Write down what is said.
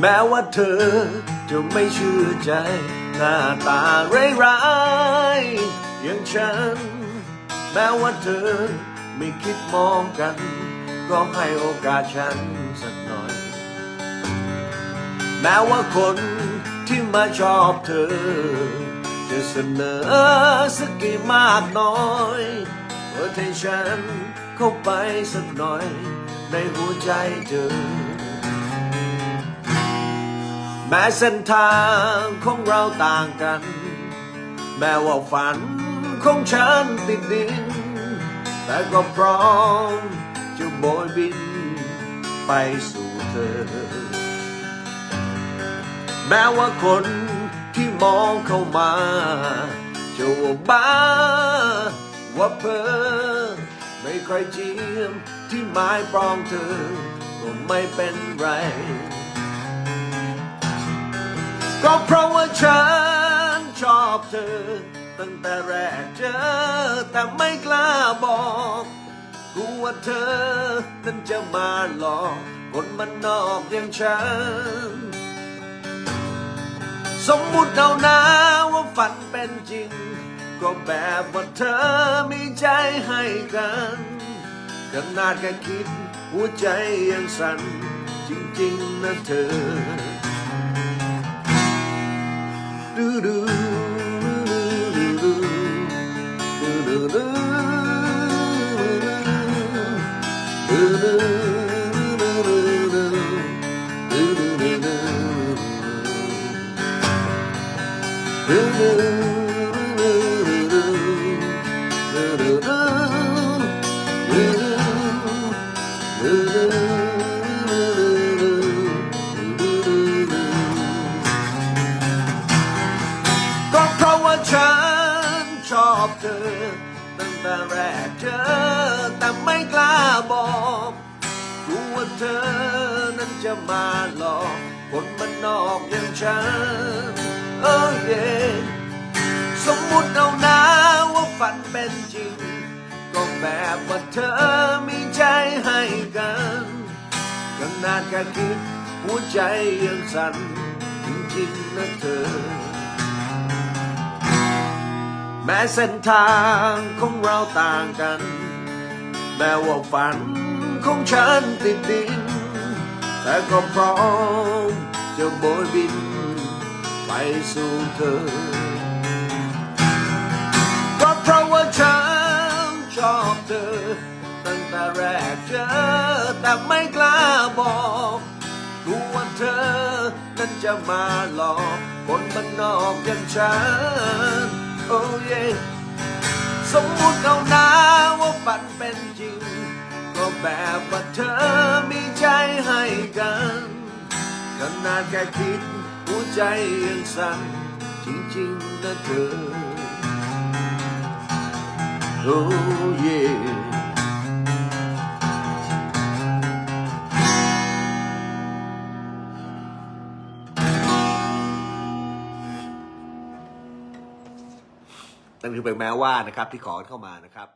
แม้ว่าเธอจะไม่เชื่อใจ หน้าตาร้ายๆอย่างฉัน แม้ว่าเธอไม่คิดมองกันก็ให้โอกาสฉันสักหน่อย แม้ว่าคนที่มาชอบเธอ จะเสนอสักกี่มากน้อยเปิดให้ฉันเข้าไปสักหน่อย ในหัวใจเธอ แม้เส้นทางของเราต่างกัน แม้ว่าฝันของฉันติดดิน แต่ก็พร้อมจะโบยบินไปสู่เธอ แม้ว่าคนที่มองเข้ามาจะว่าบ้าว่าเพอไม่ใครเจียมที่หมายปรองเธอก็ไม่เป็นไร ก็เพราะว่าฉันชอบเธอ ตั้งแต่แรกเจอ แต่ไม่กล้าบอกกลัวเธอ นั้นจะมาหลอกคนมันนอกอย่างฉัน สมมุติเอานะว่าฝันเป็นจริง ก็แบบว่าเธอมีใจให้กันขนาดแค่คิดหัวใจยังสั่นจริง ๆนะเธอ ก็เพราะว่าฉันชอบเธอ ตั้งแต่แรกเจอแต่ไม่กล้าบอกกลัวเธอนั้นจะมาหลอกคนมันนอกอย่างฉัน เออเย่สมมุติเอานะว่าฝันเป็นจริง ก็แบบว่าเธอมีใจให้กันขนาดแค่คิดหัวใจยังสั่นจริงๆนะเธอ แม้เส้นทางของเราต่างกัน แม้ว่าฝันของฉันติดดิน แต่ก็พร้อมจะโบยบิน สู่เธอ ก็เพราะว่าฉันชอบเธอ ตั้งแต่แรกเจอแต่ไม่กล้าบอกกลัวเธอ นั้นจะมาหลอกคนมันนอกอย่างฉันโอ้เยสมมุติเอานะว่าฝันเป็นจริง ก็แบบว่าเธอมีใจให้กันขนาดแค่คิด หัวใจยังสั่นจริงๆนะเธอโอ้เย่นั่นคือเป็นแม้ว่านะครับที่ขอเข้ามานะครับ